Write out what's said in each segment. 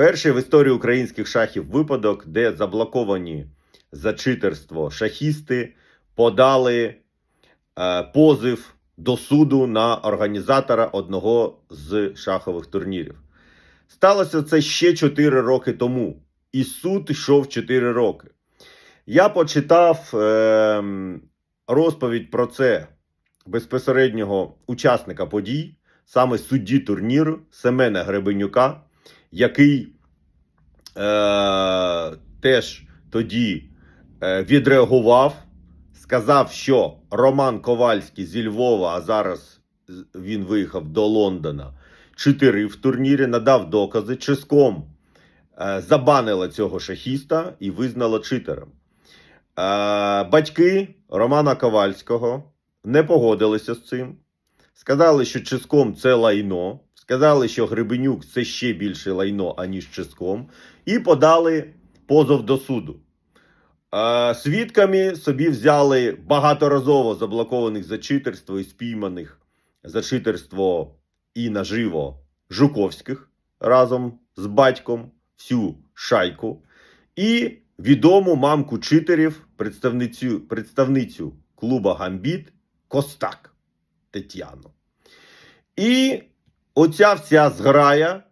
Перший в історії українських шахів випадок, де заблоковані за читерство шахісти подали е, позив до суду на організатора одного з шахових турнірів. Сталося це ще 4 роки тому, і суд йшов 4 роки. Я почитав е, розповідь про це безпосереднього учасника подій, саме судді турніру Семена Гребенюка, який е, теж тоді е, відреагував, сказав, що Роман Ковальський зі Львова, а зараз він виїхав до Лондона, чотири в турнірі, надав докази. Ческом е, забанила цього шахіста і визнала читером. Е, батьки Романа Ковальського не погодилися з цим. Сказали, що Ческом це лайно. Сказали, що Гребенюк це ще більше лайно, аніж Ческом. І подали позов до суду. Свідками собі взяли багаторазово заблокованих за читерство і спійманих за читерство і наживо Жуковських разом з батьком, всю шайку. І відому мамку читерів, представницю, представницю клуба Гамбіт Костак Тетяну. І оця вся зграя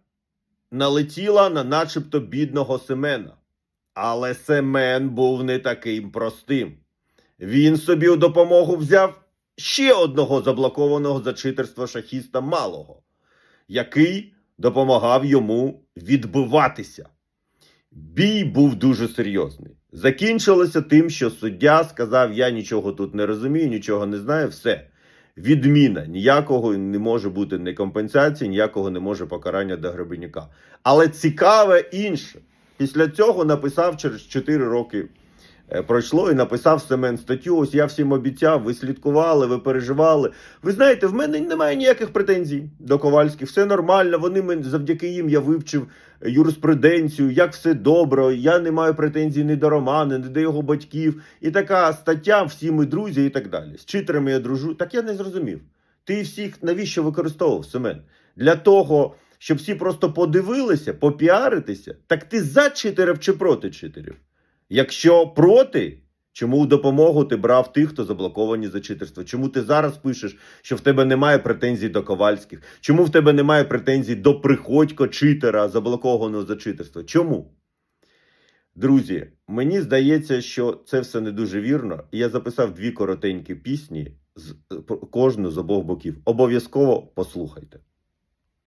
налетіла на начебто бідного Семена. Але Семен був не таким простим. Він собі у допомогу взяв ще одного заблокованого за читерство шахіста малого, який допомагав йому відбиватися. Бій був дуже серйозний. Закінчилося тим, що суддя сказав: Я нічого тут не розумію, нічого не знаю, все. Відміна ніякого не може бути не компенсації, ніякого не може покарання до Гребенюка. Але цікаве інше. Після цього написав через 4 роки пройшло і написав Семен статтю. Ось я всім обіцяв, ви слідкували, ви переживали. Ви знаєте, в мене немає ніяких претензій до Ковальських. Все нормально. Вони мен- завдяки їм я вивчив юриспруденцію, як все добре. Я не маю претензій ні до Романа, ні до його батьків. І така стаття, всі ми друзі, і так далі. З читерами я дружу. Так я не зрозумів. Ти всіх навіщо використовував Семен? Для того, щоб всі просто подивилися, попіаритися. Так ти за читерів чи проти читерів? Якщо проти, чому у допомогу ти брав тих, хто заблоковані за читерство? Чому ти зараз пишеш, що в тебе немає претензій до Ковальських? Чому в тебе немає претензій до приходько читера, заблокованого за читерство? Чому? Друзі, мені здається, що це все не дуже вірно. Я записав дві коротенькі пісні з кожну з обох боків. Обов'язково послухайте.